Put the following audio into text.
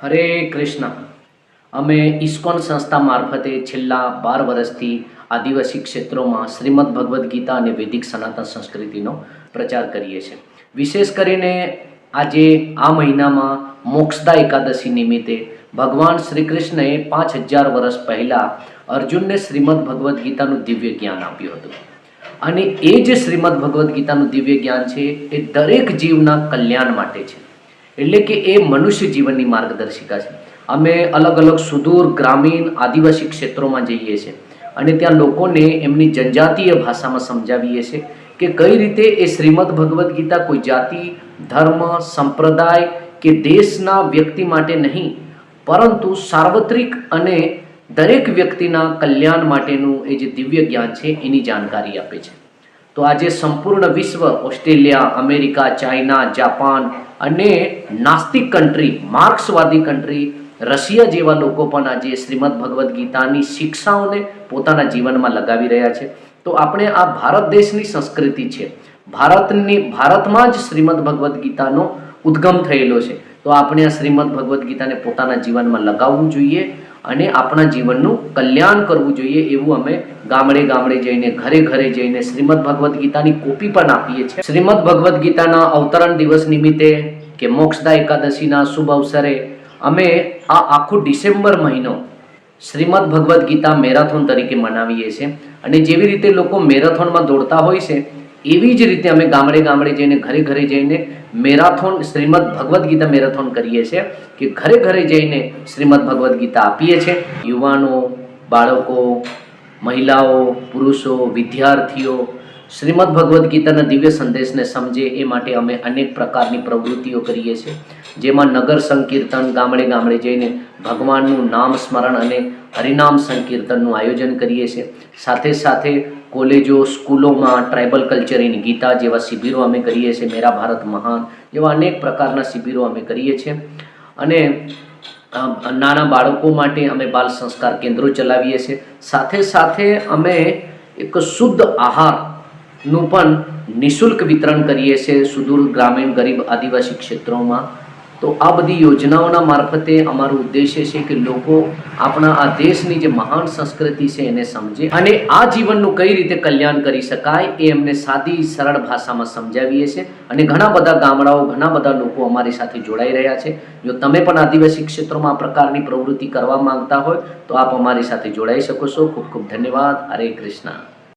હરે કૃષ્ણ અમે ઇસ્કોન સંસ્થા મારફતે છેલ્લા બાર વર્ષથી આદિવાસી ક્ષેત્રોમાં શ્રીમદ ભગવદ્ ગીતા અને વૈદિક સનાતન સંસ્કૃતિનો પ્રચાર કરીએ છીએ વિશેષ કરીને આજે આ મહિનામાં મોક્ષદા એકાદશી નિમિત્તે ભગવાન શ્રી કૃષ્ણએ પાંચ હજાર વર્ષ પહેલાં અર્જુનને શ્રીમદ ભગવદ્ ગીતાનું દિવ્ય જ્ઞાન આપ્યું હતું. અને એ જે શ્રીમદ ભગવદ્ ગીતાનું દિવ્ય જ્ઞાન છે, એ દરેક જીવના કલ્યાણ માટે છે. એટલે કે એ મનુષ્ય જીવનની માર્ગદર્શિકા છે. અમે અલગ અલગ સુદૂર ગ્રામીણ આદિવાસી ક્ષેત્રોમાં જઈએ છીએ અને ત્યાં લોકોને એમની જનજાતીય ભાષામાં સમજાવીએ છીએ કે કઈ રીતે એ શ્રીમદ ભગવદ્ ગીતા કોઈ જાતિ ધર્મ, સંપ્રદાય કે દેશના વ્યક્તિ માટે નહીં, પરંતુ સાર્વત્રિક અને દરેક વ્યક્તિના કલ્યાણ માટેનું એ જે દિવ્ય જ્ઞાન છે, એની જાણકારી આપે છે. તો આજે સંપૂર્ણ વિશ્વ, ઓસ્ટ્રેલિયા, અમેરિકા, ચાઇના, જાપાન અને નાસ્તિક કન્ટ્રી માર્ક્સવાદી કન્ટ્રી રશિયા જેવા લોકો પણ આજે શ્રીમદ ભગવદ્ ગીતાની શિક્ષાઓને પોતાના જીવનમાં લગાવી રહ્યા છે. તો આપણે આ ભારત દેશની સંસ્કૃતિ છે ભારતની, ભારતમાં જ શ્રીમદ ભગવદ્ ગીતાનો ઉદ્ગમ થયેલો છે. તો આપણે આ શ્રીમદ ભગવદ્ ગીતાને પોતાના જીવનમાં લગાવવું જોઈએ અને આપણા જીવનનું કલ્યાણ કરવું જોઈએ એવું અમે ગામડે ગામડે જઈને, ઘરે ઘરે જઈને શ્રીમદ ભગવદ્ ગીતાની કોપી પણ આપીએ છીએ. શ્રીમદ ભગવદ્ ગીતાના અવતરણ દિવસ નિમિત્તે કે મોક્ષદા એકાદશીના શુભ અવસરે અમે આ આખો ડિસેમ્બર મહિનો શ્રીમદ ભગવદ્ ગીતા મેરાથોન તરીકે મનાવીએ છીએ. અને જેવી રીતે લોકો મેરાથોનમાં દોડતા હોય છે એવી જ રીતે અમે ગામડે ગામડે જઈને, ઘરે ઘરે જઈને મેરાથોન શ્રીમદ ભગવદ્ ગીતા મેરાથોન કરીએ છીએ કે ઘરે ઘરે જઈને શ્રીમદ ભગવદ્ ગીતા આપીએ છીએ. યુવાનો, બાળકો, મહિલાઓ, પુરુષો, વિદ્યાર્થીઓ, શ્રીમદ ભગવદ્ ગીતાના દિવ્ય સંદેશને સમજે એ માટે અમે અનેક પ્રકારની પ્રવૃત્તિઓ કરીએ છીએ. જેમાં નગર સંકીર્તન, ગામડે ગામડે જઈને ભગવાનનું નામ સ્મરણ અને હરિનામ સંકીર્તનનું આયોજન કરીએ છીએ. સાથે સાથે કોલેજો, સ્કૂલોમાં ટ્રાઇબલ કલ્ચર ઇન ગીતા જેવા શિબિરો અમે કરીએ છીએ. મેરા ભારત મહાન જેવા અનેક પ્રકારના શિબિરો અમે કરીએ છીએ. અને નાના બાળકો માટે અમે બાલ સંસ્કાર કેન્દ્રો ચલાવીએ છીએ. સાથે સાથે અમે એક શુદ્ધ આહારનું પણ નિઃશુલ્ક વિતરણ કરીએ છીએ. સુદૂર ગ્રામીણ ગરીબ આદિવાસી ક્ષેત્રોમાં. તો આ બધી યોજનાઓના મારફતે અમારો ઉદ્દેશ્ય છે કે લોકો આપણા આ દેશની જે મહાન સંસ્કૃતિ છે એને સમજે અને આ જીવનનું કઈ રીતે કલ્યાણ કરી શકાય એ એમને સાદી, સરળ ભાષામાં સમજાવીએ છીએ અને ઘણા બધા ગામડાઓ, ઘણા બધા લોકો અમારી સાથે જોડાઈ રહ્યા છે. જો તમે પણ આદિવાસી ક્ષેત્રોમાં આ પ્રકારની પ્રવૃત્તિ કરવા માંગતા હોય, તો આપ અમારી સાથે જોડાઈ શકો છો. ખૂબ ખૂબ ધન્યવાદ. હરે કૃષ્ણ.